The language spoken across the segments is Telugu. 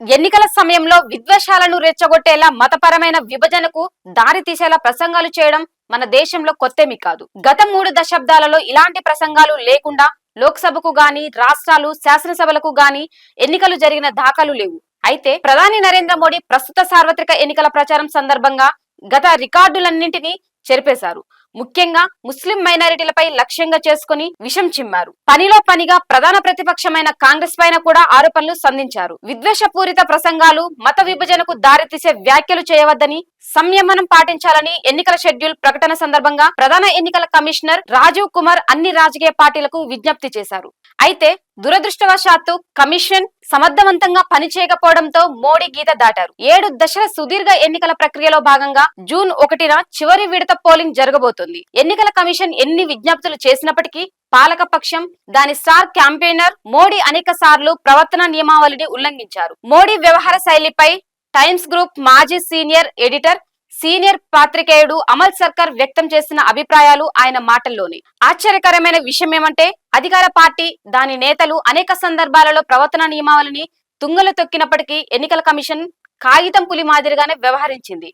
ఎన్నికల సమయంలో విద్వేషాలను రెచ్చగొట్టేలా మతపరమైన విభజనకు దారి తీసేలా ప్రసంగాలు చేయడం మన దేశంలో కొత్తేమి కాదు. గత మూడు దశాబ్దాలలో ఇలాంటి ప్రసంగాలు లేకుండా లోక్సభకు గాని రాష్ట్రాలు శాసనసభలకు గాని ఎన్నికలు జరిగిన దాఖలు లేవు. అయితే ప్రధాని నరేంద్ర మోడీ ప్రస్తుత సార్వత్రిక ఎన్నికల ప్రచారం సందర్భంగా గత రికార్డులన్నింటినీ చెరిపేశారు. ముఖ్యంగా ముస్లిం మైనారిటీలపై లక్ష్యంగా చేసుకుని విషం చిమ్మారు. పనిలో పనిగా ప్రధాన ప్రతిపక్షమైన కాంగ్రెస్ పైన కూడా ఆరోపణలు సంధించారు. విద్వేషపూరిత ప్రసంగాలు మత విభజనకు దారితీసే వ్యాఖ్యలు చేయవద్దని సంయమనం పాటించాలని ఎన్నికల షెడ్యూల్ ప్రకటన సందర్భంగా ప్రధాన ఎన్నికల కమిషనర్ రాజీవ్ కుమార్ అన్ని రాజకీయ పార్టీలకు విజ్ఞప్తి చేశారు. అయితే దురదృష్టవశాత్తు కమిషన్ సమర్థవంతంగా పనిచేయకపోవడంతో మోడీ గీత దాటారు. ఏడు దశల సుదీర్ఘ ఎన్నికల ప్రక్రియలో భాగంగా జూన్ ఒకటిన చివరి విడత పోలింగ్ జరగబోతుంది. ఎన్నికల కమిషన్ ఎన్ని విజ్ఞప్తులు చేసినప్పటికీ పాలక పక్షం దాని స్టార్ క్యాంపెయినర్ మోడీ అనేక సార్లు ప్రవర్తన నియమావళిని ఉల్లంఘించారు. మోడీ వ్యవహార శైలిపై టైమ్స్ గ్రూప్ మాజీ సీనియర్ ఎడిటర్ సీనియర్ పాత్రికేయుడు అమల్ సర్కార్ వ్యక్తం చేసిన అభిప్రాయాలు ఆయన మాటల్లోనే. ఆశ్చర్యకరమైన విషయం ఏమంటే అధికార పార్టీ దాని నేతలు అనేక సందర్భాలలో ప్రవర్తన నియమావళిని తుంగలు తొక్కినప్పటికీ ఎన్నికల కమిషన్ కాగితం పులి మాదిరిగానే వ్యవహరించింది.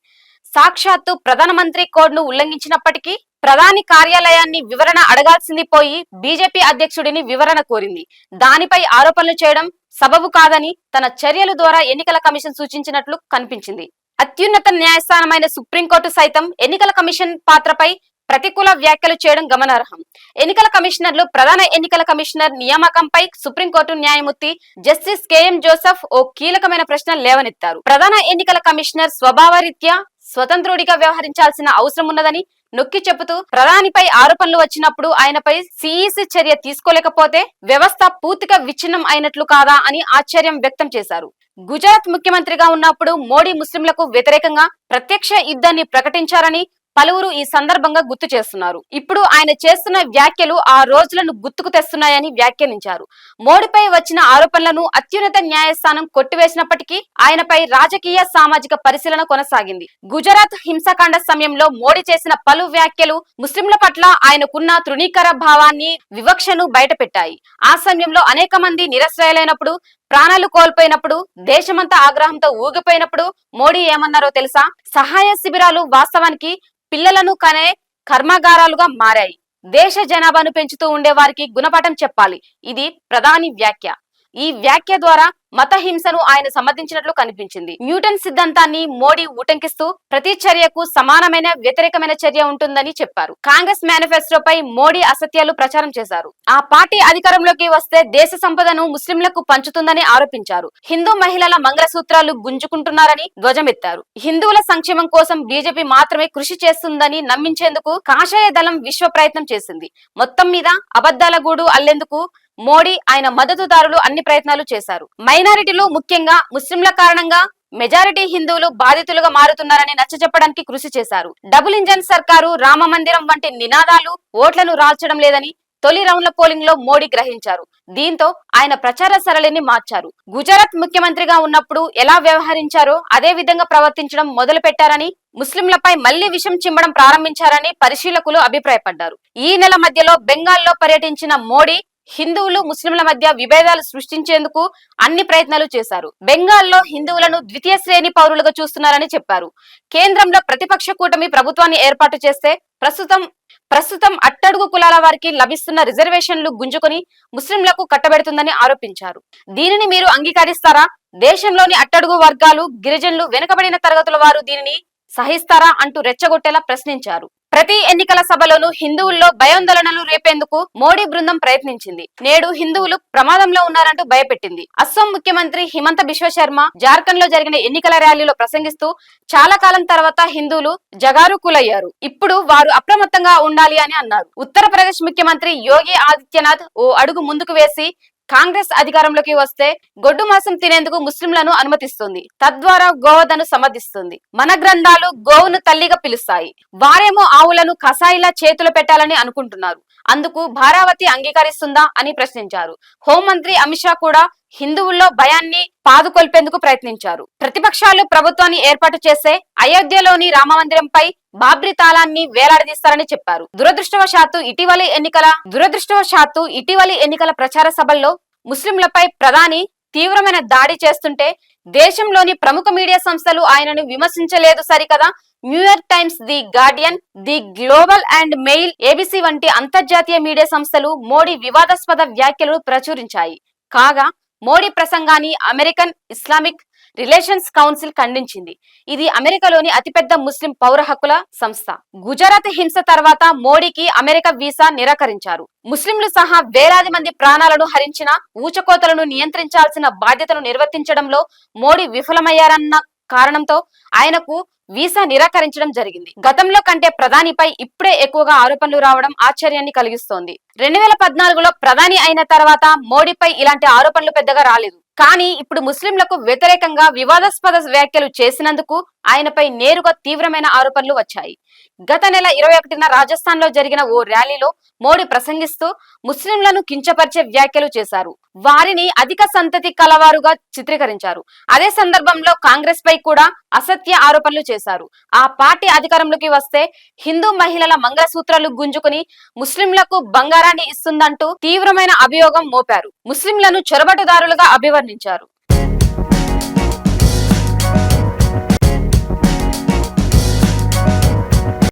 సాక్షాత్తు ప్రధానమంత్రి కోడ్ను ఉల్లంఘించినప్పటికీ ప్రధాని కార్యాలయాన్ని వివరణ అడగాల్సింది పోయి బీజేపీ అధ్యక్షుడిని వివరణ కోరింది. దానిపై ఆరోపణలు చేయడం సబబు కాదని తన చర్యల ద్వారా ఎన్నికల కమిషన్ సూచించినట్లు కనిపించింది. అత్యున్నత న్యాయస్థానమైన సుప్రీంకోర్టు సైతం ఎన్నికల కమిషన్ పాత్రపై ప్రతికూల వ్యాఖ్యలు చేయడం గమనార్హం. ఎన్నికల కమిషనర్లు ప్రధాన ఎన్నికల కమిషనర్ నియామకంపై సుప్రీంకోర్టు న్యాయమూర్తి జస్టిస్ కెఎం జోసెఫ్ ఓ కీలకమైన ప్రశ్న లేవనెత్తారు. ప్రధాన ఎన్నికల కమిషనర్ స్వభావరీత్యా స్వతంత్రుడిగా వ్యవహరించాల్సిన అవసరం ఉన్నదని నొక్కి చెబుతూ ప్రధానిపై ఆరోపణలు వచ్చినప్పుడు ఆయనపై సిఈసి చర్య తీసుకోలేకపోతే వ్యవస్థ పూర్తిగా విచ్ఛిన్నం అయినట్లు కాదా అని ఆశ్చర్యం వ్యక్తం చేశారు. గుజరాత్ ముఖ్యమంత్రిగా ఉన్నప్పుడు మోడీ ముస్లింలకు వ్యతిరేకంగా ప్రత్యక్ష యుద్ధాన్ని ప్రకటించారని పలువురు ఈ సందర్భంగా గుర్తు చేస్తున్నారు. ఇప్పుడు ఆయన చేస్తున్న వ్యాఖ్యలు ఆ రోజులను గుర్తుకు తెస్తున్నాయని వ్యాఖ్యానించారు. మోడీపై వచ్చిన ఆరోపణలను అత్యున్నత న్యాయస్థానం కొట్టివేసినప్పటికీ ఆయనపై రాజకీయ సామాజిక పరిశీలన కొనసాగింది. గుజరాత్ హింసాకాండ సమయంలో మోడీ చేసిన పలు వ్యాఖ్యలు ముస్లింల పట్ల ఆయనకున్న తృణీకర భావాన్ని వివక్షను బయటపెట్టాయి. ఆ సమయంలో అనేక మంది నిరశ్రయలైనప్పుడు ప్రాణాలు కోల్పోయినప్పుడు దేశమంతా ఆగ్రహంతో ఊగిపోయినప్పుడు మోడీ ఏమన్నారో తెలుసా? సహాయ శిబిరాలు వాస్తవానికి పిల్లలను కనే కర్మాగారాలుగా మారాయి. దేశ జనాభాను పెంచుతూ ఉండే వారికి గుణపాఠం చెప్పాలి. ఇది ప్రధాని వ్యాఖ్య. ఈ వ్యాఖ్య ద్వారా మత హింసను ఆయన సమర్థించినట్లు కనిపించింది. న్యూటన్ సిద్ధాంతాన్ని మోడీ ఉటంకిస్తూ ప్రతి చర్యకు సమానమైన వ్యతిరేకమైన చర్య ఉంటుందని చెప్పారు. కాంగ్రెస్ మేనిఫెస్టోపై మోడీ అసత్యాలు ప్రచారం చేశారు. ఆ పార్టీ అధికారంలోకి వస్తే దేశ సంపదను ముస్లింలకు పంచుతుందని ఆరోపించారు. హిందూ మహిళల మంగళసూత్రాలు గుంజుకుంటున్నారని ధ్వజమెత్తారు. హిందువుల సంక్షేమం కోసం బీజేపీ మాత్రమే కృషి చేస్తుందని నమ్మించేందుకు కాషాయ దళం విశ్వ ప్రయత్నం చేసింది. మొత్తం మీద అబద్దాల గూడు అల్లేందుకు మోడీ ఆయన మద్దతుదారులు అన్ని ప్రయత్నాలు చేశారు. మైనారిటీలు ముఖ్యంగా ముస్లింల కారణంగా మెజారిటీ హిందువులు బాధితులుగా మారుతున్నారని నచ్చజెప్పడానికి కృషి చేశారు. డబుల్ ఇంజన్ సర్కారు రామ మందిరం వంటి నినాదాలు ఓట్లను రాల్చడం లేదని తొలి రౌండ్ల పోలింగ్లో మోడీ గ్రహించారు. దీంతో ఆయన ప్రచార సరళిని మార్చారు. గుజరాత్ ముఖ్యమంత్రిగా ఉన్నప్పుడు ఎలా వ్యవహరించారో అదే విధంగా ప్రవర్తించడం మొదలు పెట్టారని ముస్లింలపై మళ్ళీ విషం చిమ్మడం ప్రారంభించారని పరిశీలకులు అభిప్రాయపడ్డారు. ఈ నెల మధ్యలో బెంగాల్లో పర్యటించిన మోడీ హిందువులు ముస్లింల మధ్య విభేదాలు సృష్టించేందుకు అన్ని ప్రయత్నాలు చేశారు. బెంగాల్లో హిందువులను ద్వితీయ శ్రేణి పౌరులుగా చూస్తున్నారని చెప్పారు. కేంద్రంలో ప్రతిపక్ష కూటమి ప్రభుత్వాన్ని ఏర్పాటు చేస్తే ప్రస్తుతం ప్రస్తుతం అట్టడుగు కులాల వారికి లభిస్తున్న రిజర్వేషన్లు గుంజుకొని ముస్లింలకు కట్టబెడుతుందని ఆరోపించారు. దీనిని మీరు అంగీకరిస్తారా? దేశంలోని అట్టడుగు వర్గాలు గిరిజనులు వెనుకబడిన తరగతుల వారు దీనిని సహిస్తారా అంటూ రెచ్చగొట్టేలా ప్రశ్నించారు. ప్రతి ఎన్నికల సభలోనూ హిందువుల్లో భయాందోళనలు రేపేందుకు మోడీ బృందం ప్రయత్నించింది. నేడు హిందువులు ప్రమాదంలో ఉన్నారంటూ భయపెట్టింది. అస్సాం ముఖ్యమంత్రి హిమంత బిశ్వశర్మ జార్ఖండ్లో జరిగిన ఎన్నికల ర్యాలీలో ప్రసంగిస్తూ చాలా కాలం తర్వాత హిందువులు జగారుకులయ్యారు ఇప్పుడు వారు అప్రమత్తంగా ఉండాలి అని అన్నారు. ఉత్తరప్రదేశ్ ముఖ్యమంత్రి యోగి ఆదిత్యనాథ్ ఓ అడుగు ముందుకు వేసి కాంగ్రెస్ అధికారంలోకి వస్తే గొడ్డు మాంసం తినేందుకు ముస్లింలను అనుమతిస్తుంది. తద్వారా గోవధను సమర్థిస్తుంది. మన గ్రంథాలు గోవును తల్లిగా పిలుస్తాయి. వారేమో ఆవులను కసాయిలా చేతులు పెట్టాలని అనుకుంటున్నారు. అందుకు భారావతి అంగీకరిస్తుందా అని ప్రశ్నించారు. హోంమంత్రి అమిత్ షా కూడా హిందువుల్లో భయాన్ని పాదుకొల్పేందుకు ప్రయత్నించారు. ప్రతిపక్షాలు ప్రభుత్వాన్ని ఏర్పాటు చేస్తే అయోధ్యలోని రామమందిరంపై బాబ్రీ తాళాన్ని వేలాడదీస్తారని చెప్పారు. దురదృష్టవశాత్తు ఇటీవలి ఎన్నికల దురదృష్టవశాత్తు ఇటీవలి ఎన్నికల ప్రచార సభల్లో ముస్లింలపై ప్రధాని తీవ్రమైన దాడి చేస్తుంటే దేశంలోని ప్రముఖ మీడియా సంస్థలు ఆయనను విమర్శించలేదు సరికదా. New York times the Guardian the global and mail ABC వంటి అంతర్జాతీయ మీడియా సంస్థలు మోడీ వివాదాస్పద వ్యాఖ్యలు ప్రచురించాయి. కాగా మోడీ ప్రసంగాన్ని అమెరికన్ ఇస్లామిక్ రిలేషన్స్ కౌన్సిల్ ఖండించింది. ఇది అమెరికాలోని అతిపెద్ద ముస్లిం పౌర హక్కుల సంస్థ. గుజరాత్ హింస తర్వాత మోడీకి అమెరికా వీసా నిరాకరించారు. ముస్లింలు సహా వేలాది మంది ప్రాణాలను హరించిన ఊచకోతలను నియంత్రించాల్సిన బాధ్యతను నిర్వర్తించడంలో మోడీ విఫలమయ్యారన్న కారణంతో ఆయనకు వీసా నిరాకరించడం జరిగింది. గతంలో కంటే ప్రధానిపై ఇప్పుడే ఎక్కువగా ఆరోపణలు రావడం ఆశ్చర్యాన్ని కలిగిస్తోంది. రెండు వేల పద్నాలుగులో ప్రధాని అయిన తర్వాత మోడీపై ఇలాంటి ఆరోపణలు పెద్దగా రాలేదు. కానీ ఇప్పుడు ముస్లింలకు వ్యతిరేకంగా వివాదాస్పద వ్యాఖ్యలు చేసినందుకు ఆయనపై నేరుగా తీవ్రమైన ఆరోపణలు వచ్చాయి. గత నెల ఇరవై ఒకటిన రాజస్థాన్లో జరిగిన ఓ ర్యాలీలో మోడీ ప్రసంగిస్తూ ముస్లింలను కించపరిచే వ్యాఖ్యలు చేశారు. వారిని అధిక సంతతి కలవారుగా చిత్రీకరించారు. అదే సందర్భంలో కాంగ్రెస్ పై కూడా అసత్య ఆరోపణలు చేశారు. ఆ పార్టీ అధికారంలోకి వస్తే హిందూ మహిళల మంగళసూత్రాలు గుంజుకుని ముస్లింలకు బంగారాన్ని ఇస్తుందంటూ తీవ్రమైన అభియోగం మోపారు. ముస్లింలను చొరబటుదారులుగా అభివర్ణించారు.